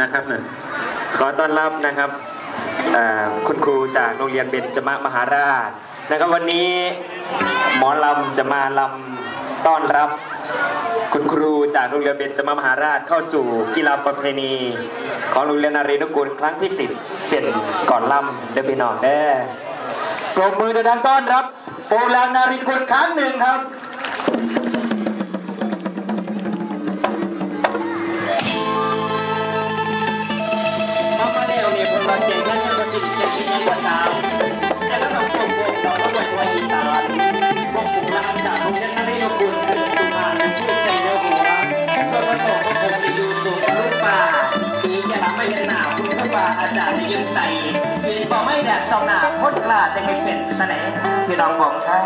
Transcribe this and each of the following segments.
นะครับเนี่ยขอต้อนรับนะครับคุณครูจากโรงเรียนเบญจมมหาราชนะครับวันนี้หมอลำจะมาลำต้อนรับ คุณครูจากโรงเรียนเบญจมมหาราชเข้าสู่กีฬาประเพณี ของโรงเรียนนารีนุกูลครั้งที่สิบเป็นก่อนลำเดินไปนอนเด้ปรบมือดังต้อนรับ โปรแลนนาริกุลครั้งหนึ่งครับ ก็คงจะอยู่สูงลูกป่าปีจะทำให้เห็นหนาวคุณก็ว่าอาจารย์จะยืนใส่ยืนบอกไม่แดดสองหน้าพ้นกล้าจะให้เป็นเสน่ห์พี่น้องบองท่า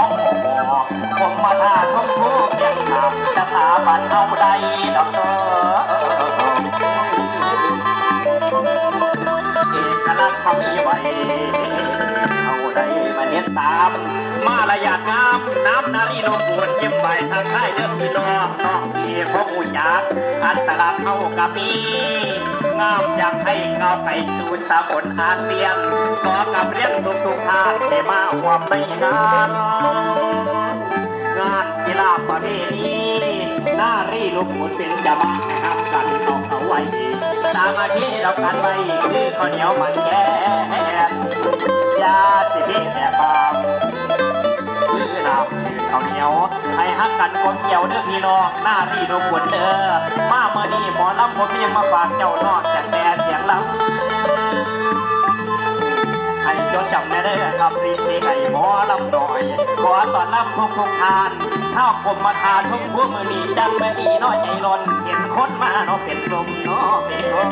องผมมาท่าชมพูเพียงคำสถาบันเอาใดดอกเอเอกลักษณ์เขามีไว้ เอาได้มาเน้นตาม มารยาทงาม น้ำนารีโลกูลยิ้มไปทางค่ายเดือพี่น้องน้องพี่พวกอุจักอันตลักษณ์เอากับมีงามอยากให้ก้าไปสู่สากลอาเซียนขอกับเรียนทุกทุกท่านได้มาร่วมในงานงานกีฬาประเพณีนารีลูกหมุนเป็นจะมานะครับกันต้อง ไว้สามาธิเรากันไว้คือข้าวเหนียวมันแก่ยาสิพี่แต่ปามคือน้ำข้าวเหนียวให้ฮักกันกลมเกี่ยวเด้อพี่น้องหน้าที่ลูกหมุนเด้อมาเมื่อนี้หมอลำผมมีมาฝากเจ้านอกจากแต่เสียงลำ จดจำแน่เด้ครับรีเพลงไห้หมอลำหน่อยขอต้อนรับทุกทุกทานชาวกรมมาทาชมพวกมือนี้จังแม่ดีน้อยใจร้อนเห็นคนมาเนาะเป็นลมเนาะเป็นลม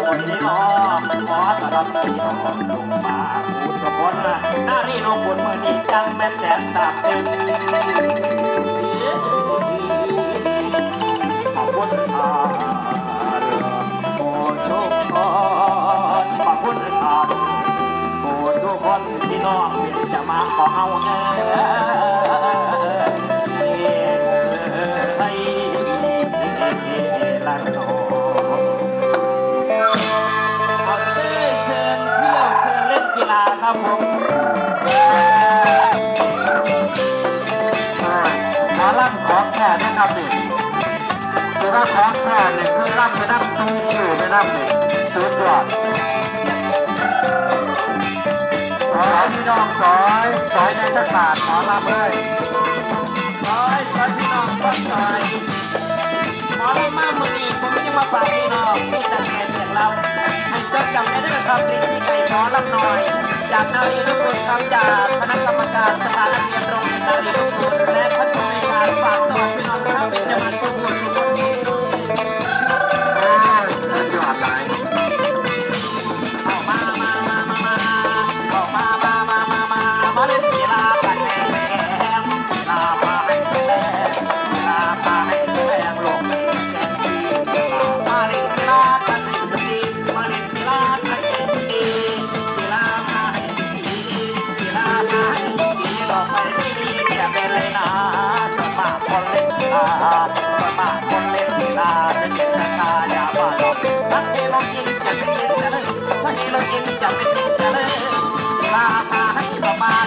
โอ้ยนี่เนาะขอต้อนรับพี่น้องลงมาพูดกับคนะหน้ารีลงบนมือนีจังแม่แสนสาบซึ้งขอบคุณครั อนขอบคุณครับโอ้ทุกคนพี่น้องเป็นจะมาขอเอาเงินให้ลันโนเอาเชิญเชิญเที่ยวเชิญเล่นกีฬาครับผมมอลำของแท้นะครับนี่คือว่าของแท้เนี่ยคือรับไปรับตูอยู่ไปรับเนี่ยสุดยอด สอยพี่น้องสอยสอยในตะขาดขอรับเลยสอยสอยพี่น้องสอยสอยหมอลำมากมือนี้ผมจะมาฝากพี่น้องที่ตั้งใจเสียงเราให้จดจำได้ด้วยครับที่ที่ไก่หมอลำหน่อย จากนารีลูกคุณครับจาก จะเป็นกินจะเลยกีฬามาให้ประมาณ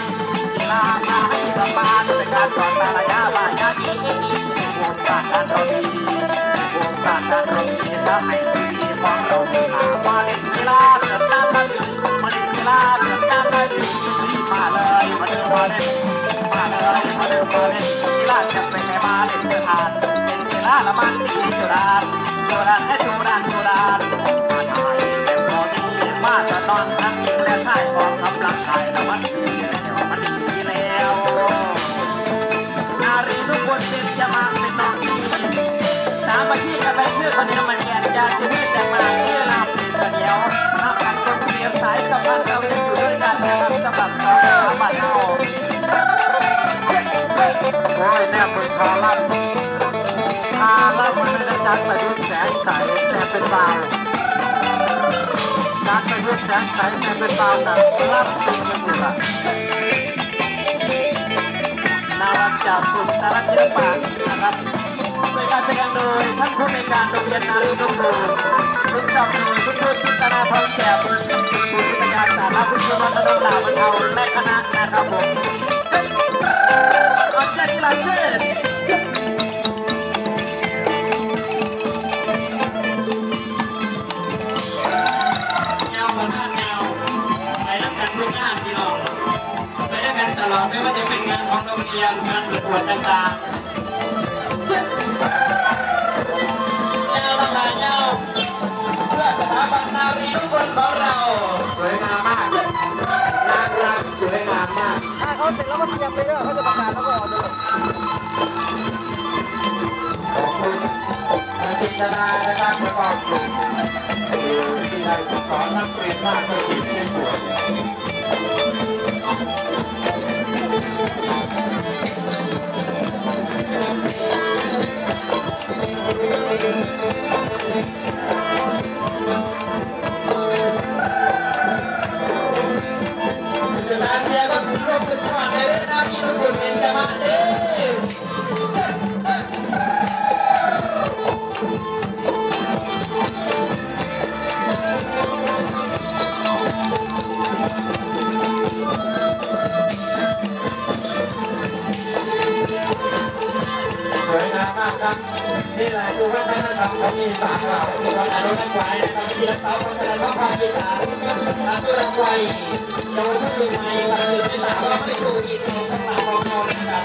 กีฬามาให้ประมาณเป็นการสอนมารยาทวายาดีเอ็ดีวงการการเราดีวงการการเราดีทำให้ชีวิตของเราดีมาเล่นกีฬาเดือดร้อนมาดึงมาเล่นกีฬาเดือดร้อนมาดึงมาเลยมาเดินมาเล่นมาเลยมาเดินมาเล่นกีฬาจะเป็นไงมาเล่นเดือดร้อนเป็นกีฬาละมันดีจุฬาจุฬาแค่จุฬาจุฬา มาจะนอนทั้งยิงและชายออกกำลังกายแล้วมันดีแล้วมันดีแล้วนารีทุกคนเป็นจะมาเป็นน้องที่สามัคคีกันไปชื่อคนนี้มันแก่ยาที่นี่จะมาชื่อลำเป็นเดียวถ้ากันคนเรียนสายกับพันเราจะอยู่ด้วยกันนะครับสำหรับเราบ้านเราโอ้ยแน่เป็นพาลันพาลันมันจะนักประยุทธ์แสงใสแต่เป็นเบา นักประยุทธ์แสงใสเป็นเบากับรับเป็นกันอยู่ละนาวัดจากสุนทรศิลปะนะครับโดยการแสดงโดยท่านผู้ในการโรงเรียนนารีนุกูลคุณจำโดยคุณดูจิตนาทองแจ่คุณวิทยาศาสตร์คุณสุวรรณดลาบรรเทาและคณะนะครับผมขอบใจกีฬาเช่น ไม่ว่าจะเป็นงานของโรงเรียนงานประกวดต่างๆเงาละลายเงาเพื่อสถาบันนารีทุกคนของเรา สวยงามมากน่ารักสวยงามมาก ถ้าเขาเสร็จแล้วก็เตรียมไปเด้อเขาจะประกาศแล้วก็ออกไปเลยขอบคุณนายจินตนานะครับแล้วก็กลุ่มที่ได้สอนนักเรียนมากก็ฉีดสว ยๆ นี่แหละคือวัฒนธรรมของอีสานเราเราอนุรักษ์ไว้นะครับที่รักษาความเป็นภาคอีสานอนุรักษ์ไว้เยาวชนรุ่นใหม่วันนี้ไม่สามารถไม่ถูกอีกขอทั้งหลายของเรานะครับ